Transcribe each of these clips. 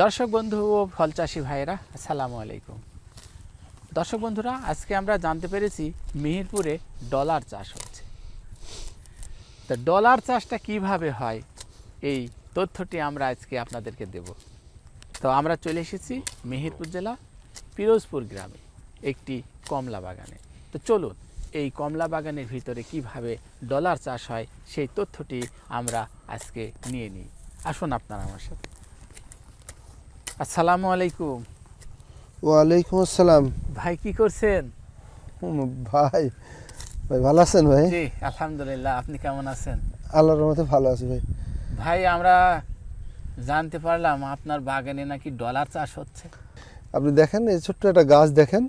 দর্শক বন্ধু ও ফল চাষি ভাইয়েরা, আসসালামু আলাইকুম। দর্শক বন্ধুরা, আজকে আমরা জানতে পেরেছি মিহিরপুরে ডলার চাষ হচ্ছে। তো ডলার চাষটা কীভাবে হয়, এই তথ্যটি আমরা আজকে আপনাদেরকে দেব। তো আমরা চলে এসেছি মেহেরপুর জেলা, পিরোজপুর গ্রামে, একটি কমলা বাগানে। তো চলুন, এই কমলা বাগানের ভিতরে কীভাবে ডলার চাষ হয়, সেই তথ্যটি আমরা আজকে নিয়ে নিই। আসুন আপনারা আমার সাথে। আসসালামু আলাইকুম। ওয়ালাইকুম আসসালাম। ভাই কি করছেন? ভাই ভাই ভালো আছেন ভাই? জি আলহামদুলিল্লাহ আপনি কেমন আছেন? আল্লাহর রহমতে ভালো আছি ভাই। ভাই আমরা জানতে পারলাম আপনার বাগানে নাকি ডলার চাষ হচ্ছে। আপনি দেখেন এই ছোট্ট একটা গাছ দেখেন।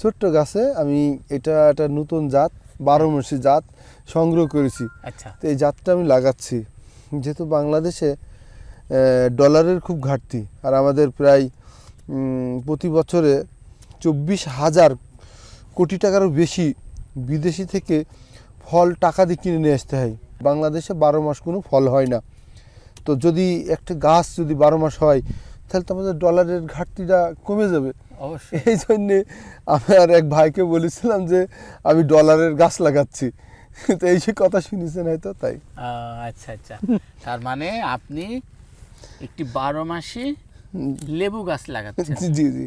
ছোট্ট গাছে আমি এটা একটা নতুন জাত বারো মাসি জাত সংগ্রহ করেছি। আচ্ছা। তো এই জাতটা আমি লাগাচ্ছি। যেহেতু বাংলাদেশে ডলারের খুব ঘাটতি। আর আমাদের প্রায় প্রতি বছরে চব্বিশ হাজার কোটি টাকারও বেশি বিদেশি থেকে ফল টাকা দিয়ে কিনে নিয়ে আসতে হয়। বাংলাদেশে বারো মাস কোনো ফল হয় না। তো যদি একটা গাছ যদি বারো মাস হয় তাহলে তো আমাদের ডলারের ঘাটতিটা কমে যাবে। অবশ্যই। এই জন্যে আমি আর এক ভাইকে বলেছিলাম যে আমি ডলারের গাছ লাগাচ্ছি। তো এই সে কথা শুনেছেন হয়তো তাই। আচ্ছা আচ্ছা। তার মানে আপনি একটি বারো মাসি লেবু গাছ লাগাচ্ছে। জি জি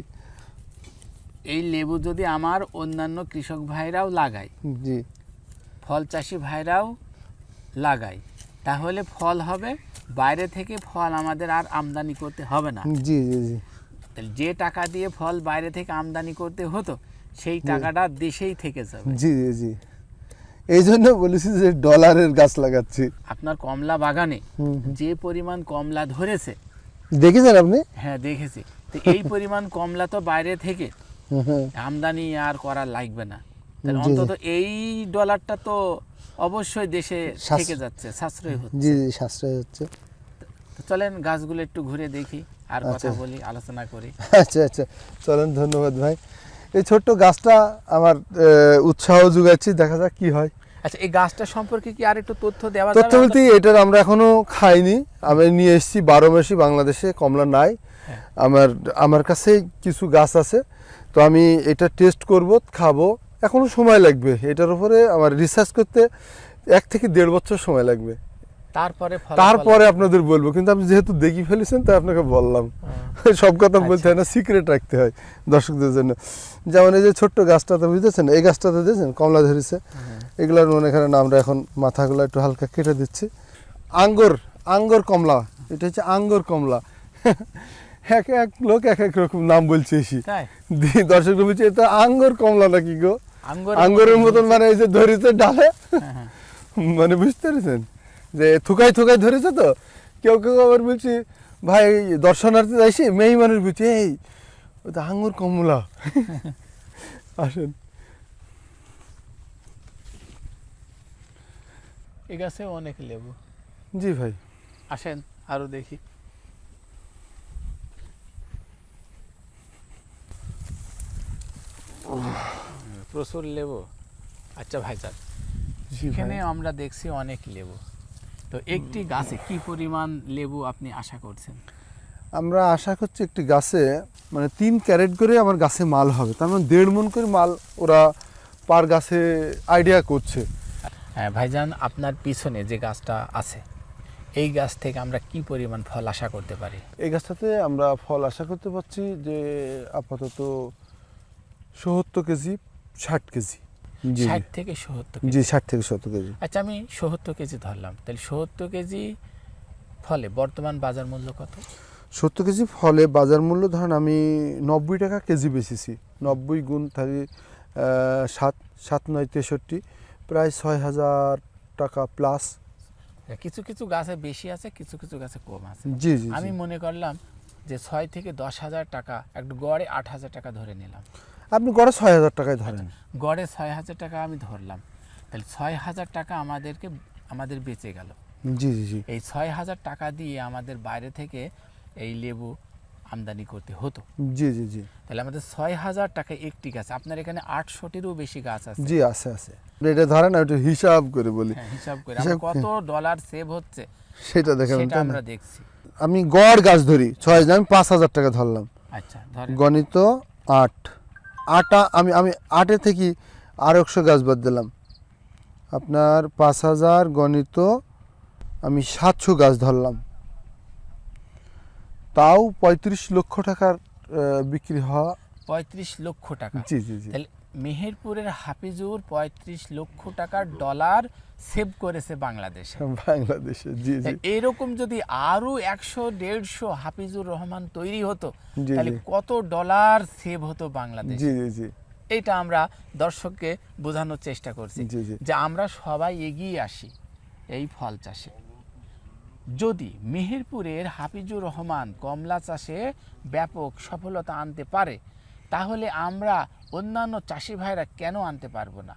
এই লেবু যদি আমার অন্যান্য কৃষক ভাইরাও লাগায় জি। ফল চাষি ভাইরাও লাগায় তাহলে ফল হবে বাইরে থেকে ফল আমাদের আর আমদানি করতে হবে না। জি জি জি। তাহলে যে টাকা দিয়ে ফল বাইরে থেকে আমদানি করতে হতো সেই টাকাটা দেশেই থেকে যাবে। জি জি জি। এই জন্য বলেছি যে ডলারের গাছ লাগাচ্ছি। আপনার কমলা বাগানে। যে পরিমাণ কমলা ধরেছে দেখেছেন আপনি? হ্যাঁ দেখেছি। তো এই পরিমাণ কমলা তো বাইরে থেকে। আমদানি আর করা লাগবে না। অন্তত এই ডলারটা তো অবশ্যই দেশে সাশ্রয়- থেকে যাচ্ছে সাশ্রয় হচ্ছে। জি জি সাশ্রয় হচ্ছে। চলেন গাছগুলো একটু ঘুরে দেখি আর কথা আচ্ছা। বলি আলোচনা করি। আচ্ছা আচ্ছা। চলেন ধন্যবাদ ভাই। এই ছোট্ট গাছটা আমার উৎসাহ যোগাচ্ছি দেখা যাক কি হয়। আচ্ছা এই গাছটা সম্পর্কে কি আর একটু তথ্য দেওয়া তথ্য বলতে এটার আমরা এখনও খাইনি। আমি নিয়ে এসেছি বারো মাসি বাংলাদেশে কমলা নাই। হ্যাঁ। আমার আমার কাছে কিছু গাছ আছে। তো আমি এটা টেস্ট করব খাব। এখনও সময় লাগবে। এটার উপরে আমার রিসার্চ করতে এক থেকে দেড় বছর সময় লাগবে। তারপরে তারপরে আপনাদের বলব কিন্তু আপনি যেহেতু দেখি ফেলেছেন তাই আপনাকে বললাম। হ্যাঁ। সব কথা বলতে আচ্ছা। হয় না সিক্রেট রাখতে হয় দর্শকদের জন্য। যেমন এই যে ছোট্ট গাছটাতে বুঝতেছেন এই গাছটাতে দিয়েছেন কমলা ধরেছে। হুম। এগুলোর মনে করেন আমরা এখন মাথাগুলো একটু হালকা কেটে দিচ্ছি। আঙ্গুর আঙ্গুর কমলা। এটা হচ্ছে আঙ্গুর কমলা। এক এক লোক এক এক রকম নাম বলছে এসি। দর্শক বলছে এটা আঙ্গুর কমলা নাকি গো? আঙ্গুর আঙ্গুরের মতন মানে এই যে ধরেছে ডালে। হ্যাঁ, হ্যাঁ। মানে বুঝতে পেরেছেন? যে থুকাই থুকাই ধরেছে তো কেউ কেউ আবার বলছি ভাই দর্শনার্থী যাইছি? মেয়ে মানুষ বলছি এই ওই তো আঙ্গুর কমলা। আসেন। এই গাছে অনেক লেবু। জি ভাই। আসেন আরও দেখি। প্রচুর লেবু। আচ্ছা ভাইজান জি এখানে আমরা দেখছি অনেক লেবু। তো একটি গাছে কি পরিমাণ লেবু আপনি আশা করছেন? আমরা আশা করছি একটি গাছে মানে তিন ক্যারেট করে আমার গাছে মাল হবে। তার মানে দেড় মন করে মাল ওরা পার গাছে আইডিয়া করছে। হ্যাঁ ভাইজান আপনার পিছনে যে গাছটা আছে এই গাছ থেকে আমরা কি পরিমাণ ফল আশা করতে পারি? এই গাছটাতে আমরা ফল আশা করতে পারছি যে আপাতত সত্তর কেজি ষাট কেজি। ষাট থেকে সত্তর জি ষাট থেকে সত্তর কেজি। আচ্ছা আমি সত্তর কেজি ধরলাম। তাহলে সত্তর কেজি ফলে বর্তমান বাজার মূল্য কত? সত্তর কেজি ফলে বাজার মূল্য ধরেন আমি নব্বই টাকা কেজি বেচেছি। নব্বই গুণ তাহলে সাত সাত নয় তেষট্টি প্রায় ছয় হাজার টাকা প্লাস কিছু কিছু গাছে বেশি আছে কিছু কিছু গাছে কম আছে। জি জি। আমি মনে করলাম যে ছয় থেকে দশ হাজার টাকা একটু গড়ে আট হাজার টাকা ধরে নিলাম। আপনি গড়ে ছয় হাজার টাকায় ধরেন। গড়ে ছয় হাজার টাকা আমি ধরলাম। তাহলে ছয় হাজার টাকা আমাদেরকে আমাদের বেঁচে গেল। জি জি জি। এই ছয় হাজার টাকা দিয়ে আমাদের বাইরে থেকে এই লেবু আমদানি করতে হতো। জি জি জি। তাহলে আমাদের ছয় হাজার টাকা একটি গাছ আপনার এখানে আটশোটিরও বেশি গাছ আছে। জি আছে আছে। এটা ধরেন একটু হিসাব করে বলি। হ্যাঁ, হিসাব করে। কত ডলার সেভ হচ্ছে সেটা দেখেন সেটা আমরা দেখছি। আমি গড় গাছ ধরি ছয় হাজার আমি পাঁচ হাজার টাকা ধরলাম। আচ্ছা গণিত আট। আটা আমি আমি আটে থেকে আর একশো গাছ বাদ দিলাম। আপনার পাঁচ হাজার গণিত আমি সাতশো গাছ ধরলাম। তাও পঁয়ত্রিশ লক্ষ টাকার বিক্রি হওয়া পঁয়ত্রিশ লক্ষ টাকা। জি জি জি। মেহেরপুরের হাফিজুর পঁয়ত্রিশ লক্ষ টাকার ডলার সেভ করেছে বাংলাদেশে। বাংলাদেশে জি জি। এরকম যদি আরও একশো দেড়শো হাফিজুর রহমান তৈরি হতো তাহলে কত ডলার সেভ হতো বাংলাদেশ? জি জি জি। এটা আমরা দর্শককে বোঝানোর চেষ্টা করছি। যে আমরা সবাই এগিয়ে আসি এই ফল চাষে। যদি মেহেরপুরের হাফিজুর রহমান কমলা চাষে ব্যাপক সফলতা আনতে পারে তাহলে আমরা অন্যান্য চাষি ভাইরা কেন আনতে পারব না?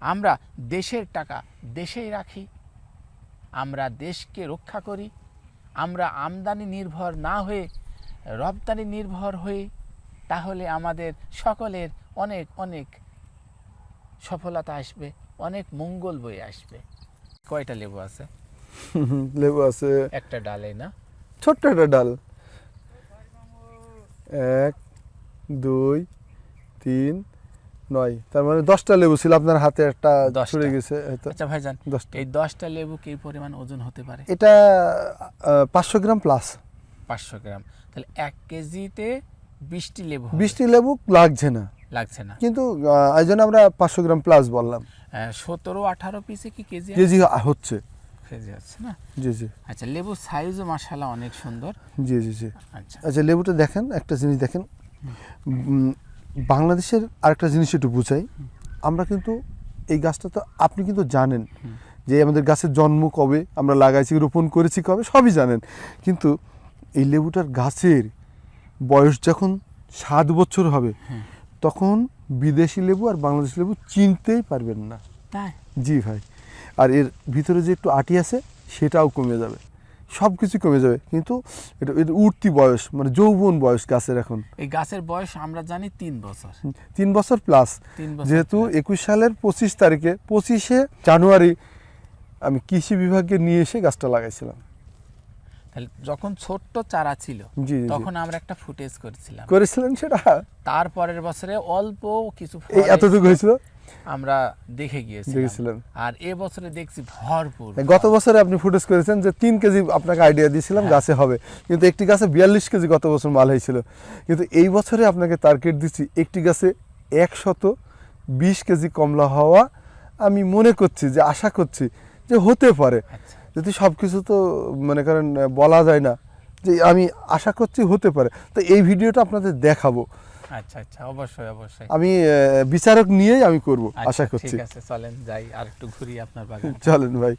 আমরা দেশের টাকা দেশেই রাখি আমরা দেশকে রক্ষা করি আমরা আমদানি নির্ভর না হয়ে রপ্তানি নির্ভর হয়ে তাহলে আমাদের সকলের অনেক অনেক সফলতা আসবে অনেক মঙ্গল বয়ে আসবে। কয়টা লেবু আছে? লেবু আছে একটা ডালে না? ছোট্ট একটা ডাল। এক দুই তিন নয়। তার মানে দশটা লেবু ছিল আপনার হাতে একটা। ছুড়ে গেছে আচ্ছা ভাইজান এই দশটা লেবু কি পরিমাণ ওজন হতে পারে? এটা পাঁচশো গ্রাম প্লাস পাঁচশো গ্রাম। তাহলে এক কেজিতে বিশটি লেবু। বৃষ্টি লেবু লাগছে না। লাগছে না। কিন্তু এই জন্য আমরা পাঁচশো গ্রাম প্লাস বললাম। সতেরো আঠারো পিসে কি কেজি কেজি হচ্ছে। কেজি আছে না? জি জি। আচ্ছা লেবুর সাইজও মাসালা অনেক সুন্দর। জি জি জি। আচ্ছা। আচ্ছা লেবুটা দেখেন একটা জিনিস দেখেন। বাংলাদেশের আরেকটা জিনিস একটু বুঝাই। আমরা কিন্তু এই গাছটা তো আপনি কিন্তু জানেন যে আমাদের গাছের জন্ম কবে আমরা লাগাইছি রোপণ করেছি কবে সবই জানেন। কিন্তু এই লেবুটার গাছের বয়স যখন সাত বছর হবে তখন বিদেশি লেবু আর বাংলাদেশি লেবু চিনতেই পারবেন না। জি ভাই। আর এর ভিতরে যে একটু আটি আছে সেটাও কমে যাবে। সব কিছু কমে যাবে। কিন্তু এটা এটা উঠতি বয়স মানে যৌবন বয়স গাছের এখন। এই গাছের বয়স আমরা জানি তিন বছর। তিন বছর প্লাস যেহেতু একুশ সালের পঁচিশ তারিখে পঁচিশে জানুয়ারি আমি কৃষি বিভাগে নিয়ে এসে গাছটা লাগাইছিলাম। যখন ছোট্ট চারা ছিল। তখন আমরা একটা ফুটেজ করেছিলাম। করেছিলেন সেটা? তারপরের বছরে অল্প কিছু এতটুকু হয়েছিল? আমরা দেখে গিয়েছিলাম। আর এ বছরে দেখছি ভরপুর। গত বছরে আপনি ফুটেজ করেছেন যে তিন কেজি আপনাকে আইডিয়া দিয়েছিলাম হ্যাঁ। গাছে হবে। কিন্তু একটি গাছে বিয়াল্লিশ কেজি গত বছর মাল হয়েছিল। কিন্তু এই বছরে আপনাকে টার্গেট দিচ্ছি একটি গাছে একশত বিশ কেজি কমলা হওয়া। আমি মনে করছি যে আশা করছি যে হতে পারে। আচ্ছা। যদি সব কিছু তো মনে করেন বলা যায় না যে আমি আশা করছি হতে পারে। তো এই ভিডিওটা আপনাদের দেখাবো। আচ্ছা আচ্ছা অবশ্যই অবশ্যই। আমি বিচারক নিয়েই আমি করব আচ্ছা, আশা করছি। ঠিক আছে চলেন যাই আর একটু ঘুরি আপনার বাগান। চলেন ভাই।